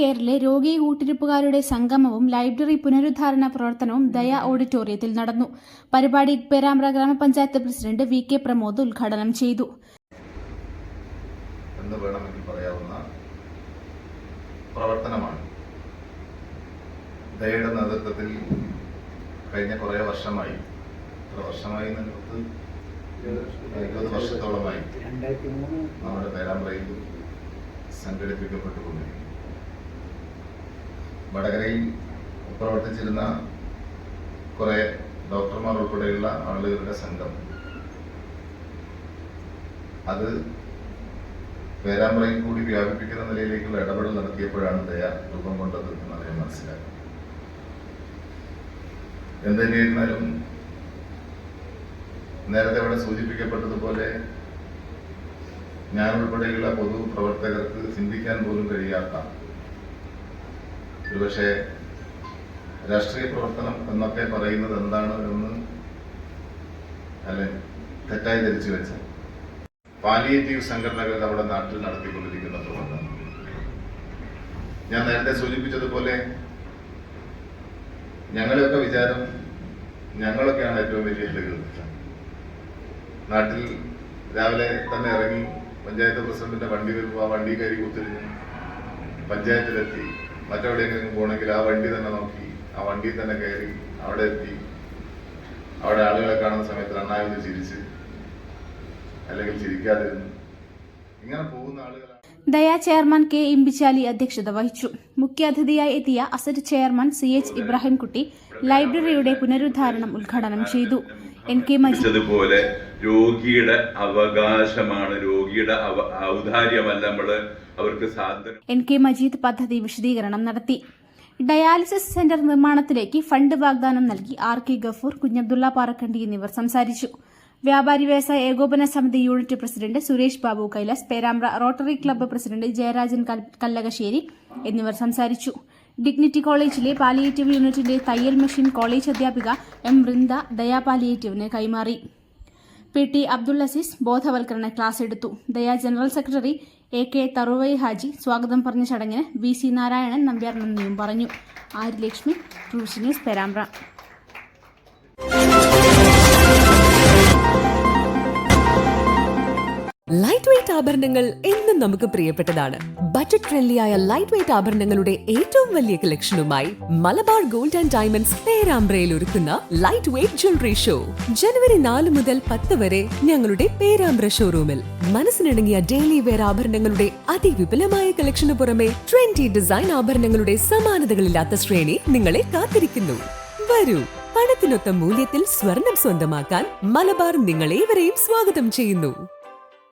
കെയറിലെ രോഗി കൂട്ടിരിപ്പുകാരുടെ സംഗമവും ലൈബ്രറി പുനരുദ്ധാരണ പ്രവർത്തനവും ദയ ഓഡിറ്റോറിയത്തിൽ നടന്നു. പരിപാടി പേരാമ്പ്ര ഗ്രാമപഞ്ചായത്ത് പ്രസിഡന്റ് വി കെ പ്രമോദ് ഉദ്ഘാടനം ചെയ്തു. എന്ന് വേണമെങ്കിൽ പറയാവുന്ന പ്രവർത്തനമാണ്. ദയയുടെ നേതൃത്വത്തിൽ കഴിഞ്ഞ കുറേ വർഷമായി എത്ര വർഷമായി എന്നത് ഇരുപത് വർഷത്തോളമായി നമ്മുടെ പേരാമ്പ്രയിൽ സംഘടിപ്പിക്കപ്പെട്ടുകൊണ്ടിരിക്കുന്നു. വടകരയിൽ പ്രവർത്തിച്ചിരുന്ന കുറെ ഡോക്ടർമാർ ഉൾപ്പെടെയുള്ള ആളുകളുടെ സംഘം. അത് പേരാമ്പ്രയിൽ കൂടി വ്യാപിപ്പിക്കുന്ന നിലയിലേക്കുള്ള ഇടപെടൽ നടത്തിയപ്പോഴാണ് ദയ രൂപം കൊണ്ടത് എന്ന് അദ്ദേഹം മനസ്സിലാക്കി. എന്തുതന്നെയായിരുന്നാലും നേരത്തെ ഇവിടെ സൂചിപ്പിക്കപ്പെട്ടതുപോലെ ഞാൻ ഉൾപ്പെടെയുള്ള പൊതു പ്രവർത്തകർക്ക് ചിന്തിക്കാൻ പോലും കഴിയാത്ത ഒരുപക്ഷെ രാഷ്ട്രീയ പ്രവർത്തനം എന്നൊക്കെ പറയുന്നത് എന്താണ് എന്ന് അല്ലെ തെറ്റായി ധരിച്ചു വെച്ച പാലിയേറ്റീവ് സംഘടനകൾ നമ്മുടെ നാട്ടിൽ നടത്തിക്കൊണ്ടിരിക്കുന്ന പ്രവർത്തനം ഞാൻ നേരത്തെ സൂചിപ്പിച്ചതുപോലെ ഞങ്ങളുടെയൊക്കെ വിചാരം ഞങ്ങളൊക്കെയാണ് ഏറ്റവും വലിയ ആളുകൾ നാട്ടിൽ രാവിലെ തന്നെ ഇറങ്ങി പഞ്ചായത്ത് പ്രസിഡന്റിന്റെ വണ്ടി വരുമ്പോൾ ആ വണ്ടി കയറി കുത്തിരിഞ്ഞ് പഞ്ചായത്തിലെത്തി. മറ്റെവിടെയെങ്കിലും പോകണമെങ്കിൽ ആ വണ്ടി തന്നെ നോക്കി. ആ വണ്ടിയിൽ തന്നെ കയറി അവിടെ എത്തി. അവിടെ ആളുകളെ കാണുന്ന സമയത്ത് നന്നായി ചിരിച്ച്. അല്ലെങ്കിൽ ചിരിക്കാതിരുന്നു. ഇങ്ങനെ പോകുന്ന ആളുകളാണ്. ദയാ ചെയർമാൻ കെ ഇമ്പിച്ചാലി അധ്യക്ഷത വഹിച്ചു. മുഖ്യാതിഥിയായി എത്തിയ asset chairman C H Ibrahimkutty ലൈബ്രറിയുടെ പുനരുദ്ധാരണം ഉദ്ഘാടനം ചെയ്തു. എൻ കെ മജീദ് രോഗിയുടെ അവകാശമാണ്. രോഗിയുടെ ഔദാര്യമല്ല നമ്മൾ അവർക്ക് സാധ്യത എൻ കെ മജീദ് പദ്ധതി വിശദീകരണം നടത്തി. ഡയാലിസിസ് സെന്റർ നിർമ്മാണത്തിലേക്ക് ഫണ്ട് വാഗ്ദാനം നൽകി ആർ കെ ഗഫൂർ കുഞ്ഞബ്ദുള്ള പാറക്കണ്ടി എന്നിവർ സംസാരിച്ചു. വ്യാപാരി വ്യവസായ ഏകോപന സമിതി unit president Suresh Babu Kailas Perambra Rotary club president Jayarajan Kallakassery എന്നിവർ സംസാരിച്ചു. ഡിഗ്നിറ്റി കോളേജിലെ പാലിയേറ്റീവ് യൂണിറ്റിന്റെ തയ്യൽ മെഷീൻ കോളേജ് അധ്യാപിക എം വൃന്ദ ദയാ പാലിയേറ്റീവിന് കൈമാറി. പി ടി അബ്ദുൾ അസീസ് ബോധവൽക്കരണ ക്ലാസ് എടുത്തു. Daya general secretary A K Tharuvai Haji സ്വാഗതം പറഞ്ഞ ചടങ്ങിന് വി സി നാരായണൻ നമ്പ്യാർ നന്ദിയും പറഞ്ഞു. Aryalakshmi truth news Perambra. Light weight ആഭരണങ്ങൾ എന്നും നമുക്ക് പ്രിയപ്പെട്ടതാണ്. ബജറ്റ് ഫ്രണ്ട്ലിയായ ലൈറ്റ് വെയ്റ്റ് ആഭരണങ്ങളുടെ ഏറ്റവും വലിയ കളക്ഷനുമായി മലബാർ ഗോൾഡ് ആൻഡ് ഡയമണ്ട്സ് പേരാമ്പ്രയിൽ ഒരുക്കുന്ന ലൈറ്റ് വെയ്റ്റ് ജ്വല്ലറി ഷോ ജനുവരി നാല് മുതൽ പത്ത് വരെ ഞങ്ങളുടെ പേരാമ്പ്ര ഷോറൂമിൽ മനസ്സിനിണങ്ങിയ ഡെയിലി വെയർ ആഭരണങ്ങളുടെ അതിവിപുലമായ കളക്ഷനു പുറമെ ട്വന്റി ഡിസൈൻ ആഭരണങ്ങളുടെ സമാനതകളില്ലാത്ത ശ്രേണി നിങ്ങളെ കാത്തിരിക്കുന്നു. വരൂ പണത്തിനൊത്ത മൂല്യത്തിൽ സ്വർണം സ്വന്തമാക്കാൻ മലബാർ നിങ്ങളേവരെയും സ്വാഗതം ചെയ്യുന്നു.